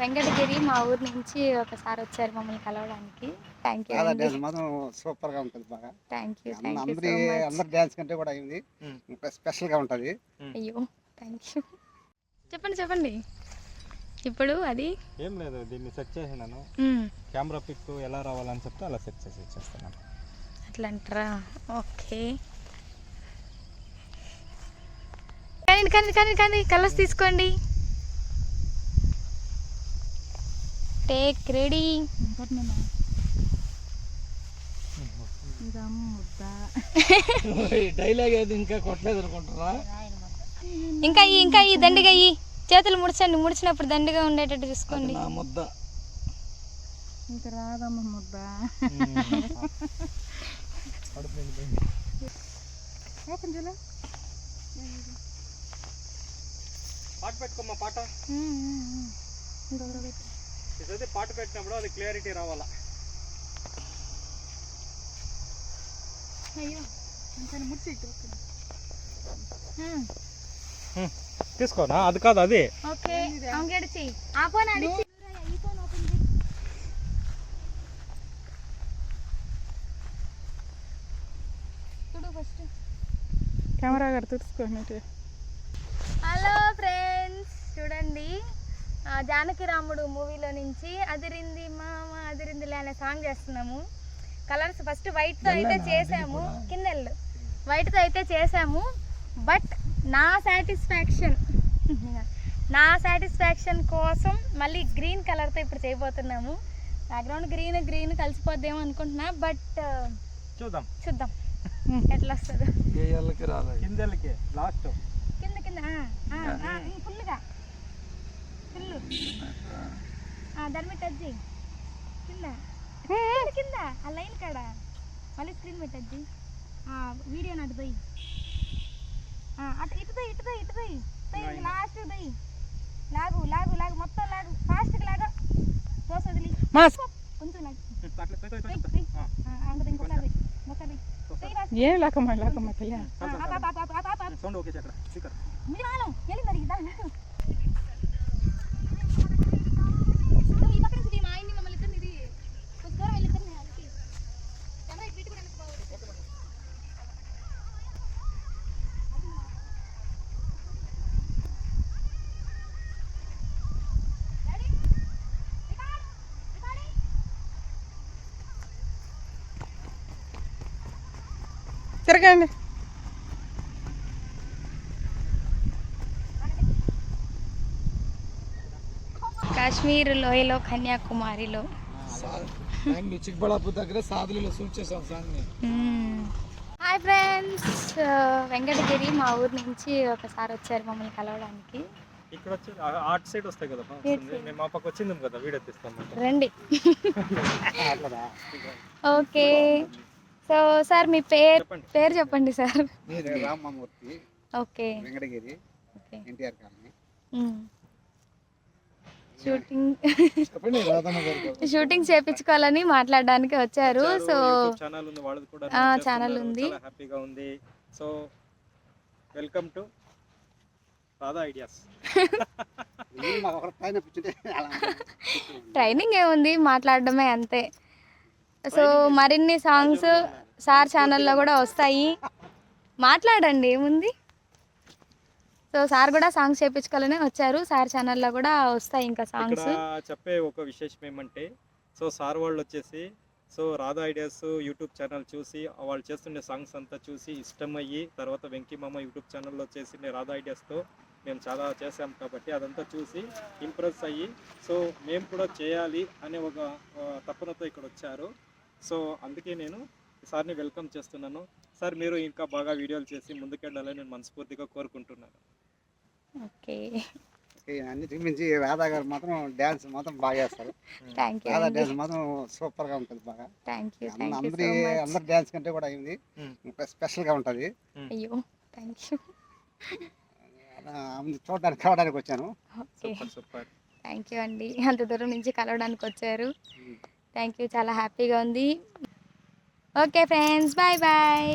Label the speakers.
Speaker 1: వెంకటగిరి మా ఊరు నుంచి ఒకసారి వచ్చారు మమ్మల్ని కలవడానికి. థ్యాంక్ యూ
Speaker 2: డ్యాన్స్ మాత్రం సూపర్గా ఉంటుంది బాగా.
Speaker 1: థ్యాంక్ యూ
Speaker 2: అందరి అందరి డ్యాన్స్ కంటే కూడా అయింది. ఇంకా స్పెషల్గా ఉంటది.
Speaker 1: అయ్యో థ్యాంక్ యూ చెప్పండి చెప్పండి. ఇప్పుడు అది?
Speaker 3: ఏం లేదు దీన్ని సెట్ చేసినాను. కెమెరా పిక్ ఎలా రావాలని చెప్తే అలా సెట్ చేసి ఇచ్చేస్తున్నాను
Speaker 1: అట్లా అంటారా ఓకే కానీ కానీ కానీ కానీ కలర్స్ తీసుకోండి. టేక్ రెడీ
Speaker 3: డైలాగ్ ఏది ఇంకా కొట్టలేదు అనుకుంటున్నా
Speaker 1: ఇంకా ఈ ఇంకా ఈ దండిగా ఈ. చేతులు ముడిచండి ముడిచినప్పుడు దండిగా ఉండేటట్టు చూసుకోండి.
Speaker 3: నా ముద్ద.
Speaker 4: ఇంకా రాదమ్మ ముద్ద.
Speaker 3: పాట పెట్టుకోమ్మా పాట. ఇదైతే పాట పెట్టినప్పుడు అది క్లియారిటీ రావాలా. తీసుకోనా? అది కాదు అది.
Speaker 1: ఓకే అంగడిచి ఆ ఫోన్ అడిచి ఈ ఫోన్ ఓపెన్ చేయి. చూడు ఫస్ట్.
Speaker 4: కెమెరా గారు తుడుచుకోండి
Speaker 1: హలో ఫ్రెండ్స్ చూడండి. జానకి రాముడు మూవీలో నుంచి అదిరింది మామ అదిరిందిలే అనే సాంగ్ చేస్తున్నాము. కలర్స్ ఫస్ట్ వైట్తో అయితే చేసాము. కిందెళ్ళు వైట్తో అయితే చేసాము. బట్ నా సాటిస్ఫాక్షన్ నా సాటిస్ఫాక్షన్ కోసం మళ్ళీ గ్రీన్ కలర్తో ఇప్పుడు చేయబోతున్నాము. బ్యాక్గ్రౌండ్ గ్రీన్ గ్రీన్ కలిసిపోద్దేమో అనుకుంటున్నా. బట్
Speaker 3: చూద్దాం.
Speaker 1: చూద్దాం. ఎట్లా వస్తుందో కింద కింద ఫుల్గా దాని మీద టచ్ చేయి కింద కింద, కింద ఆ లైన్ కాడ మళ్ళీ స్క్రీన్ మీద టచ్ చేయి వీడియో నాటి పోయి అటు ఇటు పోయి ఇటు పోయి ఇటు పోయి లాస్ట్ పోయి లాగు లాగు లాగు మొత్తం లాగు ఫాస్ట్గా లాగా దోశ వదిలి
Speaker 4: మాస్
Speaker 1: కొంచెం లాగు పోయి పోయి అందులో ఇంకొకసారి పోయి ఇంకొకసారి పోయి పోయి fast.
Speaker 4: ఏం లేకమ్మా లేకమ్మా తల్లి
Speaker 1: ఆ, ఆపు, ఆపు, ఆపు, ఆపు, ఆపు, ఆపు.
Speaker 3: సౌండ్ ఓకే అక్కడ స్పీకర్
Speaker 4: తిరగండి.
Speaker 1: కాశ్మీర్ లోయలో కన్యాకుమారిలో.
Speaker 3: చిక్బళాపూర్ దగ్గర సాధులలో సాంగ్
Speaker 1: హాయ్ ఫ్రెండ్స్ వెంకటగిరి మా ఊరు నుంచి ఒకసారి వచ్చారు మమ్మల్ని కలవడానికి.
Speaker 3: ఇక్కడ వచ్చి ఆర్ట్ సైడ్ వస్తాయి కదా. మేము మా పక్క వచ్చింది కదా వీడియో తీస్తాం.
Speaker 1: రండి. ఓకే. సో సార్ మీ పేరు పేరు చెప్పండి
Speaker 2: sir.
Speaker 1: Ramamurthy
Speaker 2: okay. Venkatagiri
Speaker 1: okay.
Speaker 3: NTR colony. Shooting
Speaker 1: shooting చేపించుకోవాలని మాట్లాడడానికి వచ్చారు. సో
Speaker 3: ఛానల్ ఉంది వాళ్ళది కూడా.
Speaker 1: ఛానల్ ఉంది.
Speaker 3: చాలా హ్యాపీగా ఉంది.
Speaker 2: So welcome to Radha ideas.
Speaker 1: Training ఏముంది? మాట్లాడడమే అంతే. సో మరిన్ని సాంగ్స్ సార్ ఛానల్లో కూడా వస్తాయి. మాట్లాడండి ఏముంది? సో సార్ కూడా సాంగ్స్ చేయించుకోవాలనే వచ్చారు. సార్ ఛానల్లో కూడా వస్తాయి ఇంకా సాంగ్స్.
Speaker 3: చెప్పే ఒక విశేషం ఏమంటే సో సార్ వాళ్ళు వచ్చేసి so Radha ideas YouTube channel చూసి వాళ్ళు చేస్తుండే సాంగ్స్ అంతా చూసి ఇష్టమయ్యి తర్వాత వెంకీ మామ యూట్యూబ్ ఛానల్లో చేసిండే రాధా ఐడియాస్తో మేము చాలా చేసాం కాబట్టి అదంతా చూసి ఇంప్రెస్ అయ్యి సో మేము కూడా చేయాలి అనే ఒక తపనతో ఇక్కడ వచ్చారు. సో అందుకే నేను సార్ని వెల్కమ్ చేస్తున్నాను. సార్ మీరు ఇంకా బాగా వీడియోలు చేసి ముందుకెళ్ళాలని నేను మనస్ఫూర్తిగా కోరుకుంటున్నాను.
Speaker 1: ఓకే.
Speaker 2: ఓకే, అన్నిటికి మించి రాధా గారు మాత్రం డ్యాన్స్ మాత్రం బాగా చేస్తారు.
Speaker 1: థ్యాంక్ యూ
Speaker 2: రాధా డ్యాన్స్ మాత్రం సూపర్గా ఉంటుంది బాగా. అందరి అందరి డ్యాన్స్ కంటే కూడా అయింది. ఇంకా స్పెషల్గా ఉంటది
Speaker 1: అయ్యో థ్యాంక్ యూ
Speaker 2: చూడడానికి కావడానికి వచ్చాను.
Speaker 3: సూపర్ సూపర్
Speaker 1: థ్యాంక్ యూ అండి. అంత దూరం నుంచి కలవడానికి వచ్చారు. థ్యాంక్ యూ చాలా హ్యాపీగా ఉంది. Okay friends bye bye